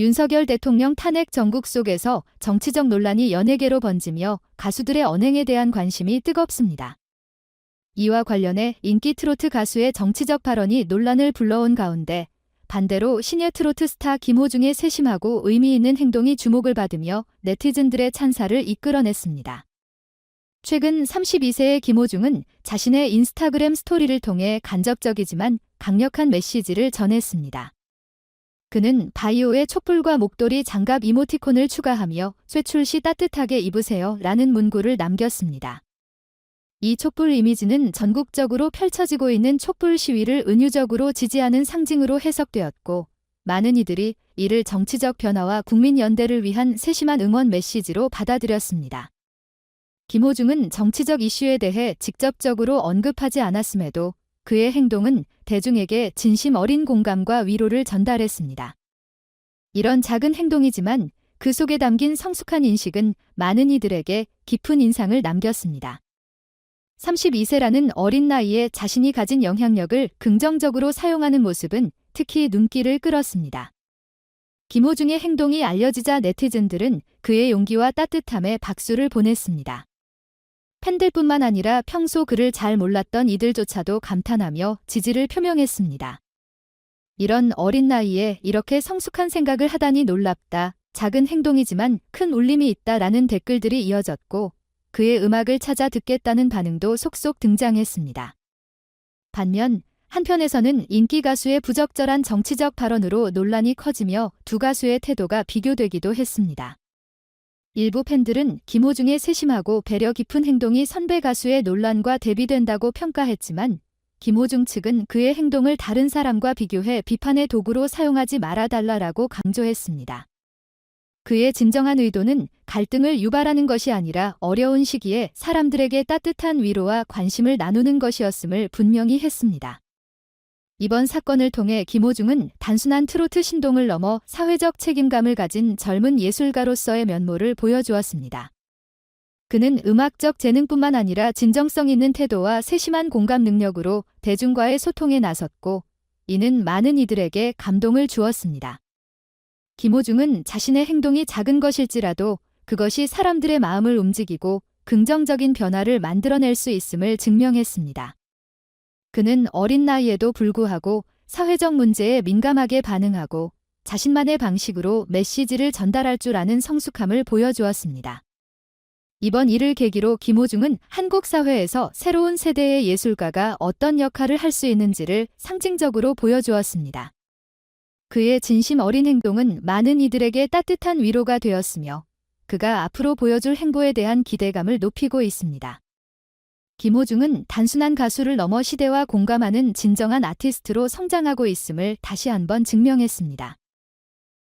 윤석열 대통령 탄핵 전국 속에서 정치적 논란이 연예계로 번지며 가수들의 언행에 대한 관심이 뜨겁습니다. 이와 관련해 인기 트로트 가수의 정치적 발언이 논란을 불러온 가운데 반대로 신예 트로트 스타 김호중의 세심하고 의미 있는 행동이 주목을 받으며 네티즌들의 찬사를 이끌어냈습니다. 최근 32세의 김호중은 자신의 인스타그램 스토리를 통해 간접적이지만 강력한 메시지를 전했습니다. 그는 바이오에 촛불과 목도리 장갑 이모티콘을 추가하며 쇠출 시 따뜻하게 입으세요 라는 문구를 남겼습니다. 이 촛불 이미지는 전국적으로 펼쳐지고 있는 촛불 시위를 은유적으로 지지하는 상징으로 해석되었고, 많은 이들이 이를 정치적 변화와 국민 연대를 위한 세심한 응원 메시지로 받아들였습니다. 김호중은 정치적 이슈에 대해 직접적으로 언급하지 않았음에도 그의 행동은 대중에게 진심 어린 공감과 위로를 전달했습니다. 이런 작은 행동이지만 그 속에 담긴 성숙한 인식은 많은 이들에게 깊은 인상을 남겼습니다. 32세라는 어린 나이에 자신이 가진 영향력을 긍정적으로 사용하는 모습은 특히 눈길을 끌었습니다. 김호중의 행동이 알려지자 네티즌들은 그의 용기와 따뜻함에 박수를 보냈습니다. 팬들뿐만 아니라 평소 그를 잘 몰랐던 이들조차도 감탄하며 지지를 표명했습니다. 이런 어린 나이에 이렇게 성숙한 생각을 하다니 놀랍다. 작은 행동이지만 큰 울림이 있다라는 댓글들이 이어졌고 그의 음악을 찾아 듣겠다는 반응도 속속 등장했습니다. 반면 한편에서는 인기 가수의 부적절한 정치적 발언으로 논란이 커지며 두 가수의 태도가 비교되기도 했습니다. 일부 팬들은 김호중의 세심하고 배려 깊은 행동이 선배 가수의 논란과 대비된다고 평가했지만 김호중 측은 그의 행동을 다른 사람과 비교해 비판의 도구로 사용하지 말아달라라고 강조했습니다. 그의 진정한 의도는 갈등을 유발하는 것이 아니라 어려운 시기에 사람들에게 따뜻한 위로와 관심을 나누는 것이었음을 분명히 했습니다. 이번 사건을 통해 김호중은 단순한 트로트 신동을 넘어 사회적 책임감을 가진 젊은 예술가로서의 면모를 보여주었습니다. 그는 음악적 재능뿐만 아니라 진정성 있는 태도와 세심한 공감 능력으로 대중과의 소통에 나섰고, 이는 많은 이들에게 감동을 주었습니다. 김호중은 자신의 행동이 작은 것일지라도 그것이 사람들의 마음을 움직이고 긍정적인 변화를 만들어낼 수 있음을 증명했습니다. 그는 어린 나이에도 불구하고 사회적 문제에 민감하게 반응하고 자신만의 방식으로 메시지를 전달할 줄 아는 성숙함을 보여주었습니다. 이번 일을 계기로 김호중은 한국 사회에서 새로운 세대의 예술가가 어떤 역할을 할 수 있는지를 상징적으로 보여주었습니다. 그의 진심 어린 행동은 많은 이들에게 따뜻한 위로가 되었으며 그가 앞으로 보여줄 행보에 대한 기대감을 높이고 있습니다. 김호중은 단순한 가수를 넘어 시대와 공감하는 진정한 아티스트로 성장하고 있음을 다시 한번 증명했습니다.